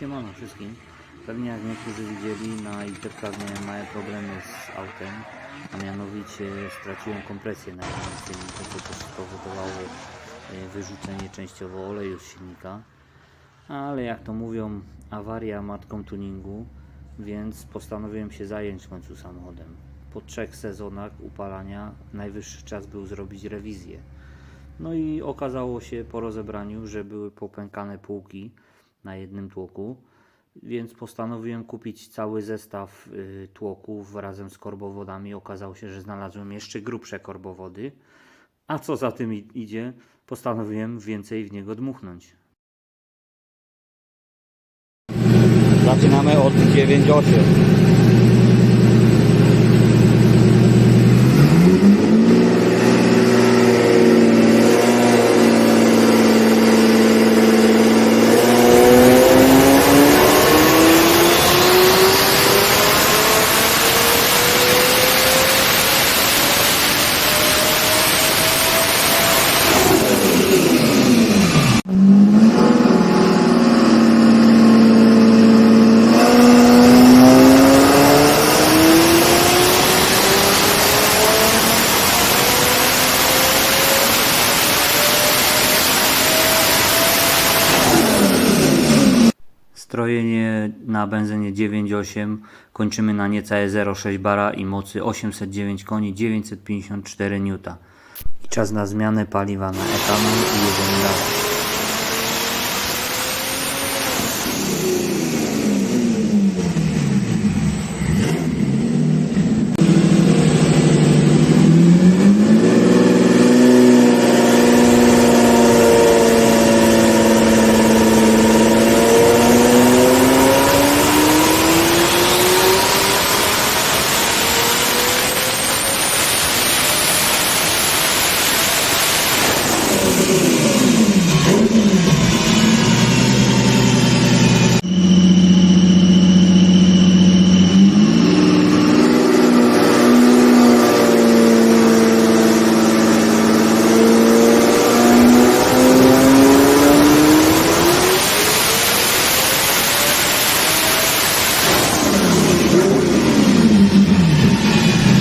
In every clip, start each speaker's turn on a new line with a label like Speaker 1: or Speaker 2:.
Speaker 1: Siemano wszystkim. Pewnie jak niektórzy widzieli, na miałem małe problemy z autem, a mianowicie straciłem kompresję na silniku, co spowodowało e, wyrzucenie częściowo oleju z silnika. Ale jak to mówią, awaria matką tuningu, więc postanowiłem się zająć w końcu samochodem. Po trzech sezonach upalania najwyższy czas był zrobić rewizję. No i okazało się po rozebraniu, że były popękane półki na jednym tłoku, więc postanowiłem kupić cały zestaw y, tłoków razem z korbowodami. Okazało się, że znalazłem jeszcze grubsze korbowody, a co za tym idzie, postanowiłem więcej w niego dmuchnąć. Zaczynamy od 9.8. Strojenie na benzynie 9.8 kończymy na niecałe 0,6 bara i mocy 809 koni 954 N. I czas na zmianę paliwa na etanol i jedziemy dalej.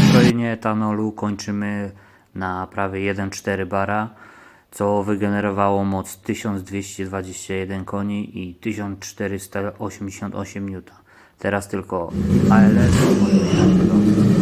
Speaker 1: Strojenie etanolu kończymy na prawie 1,4 bara, co wygenerowało moc 1221 koni i 1488 N. Teraz tylko ALS.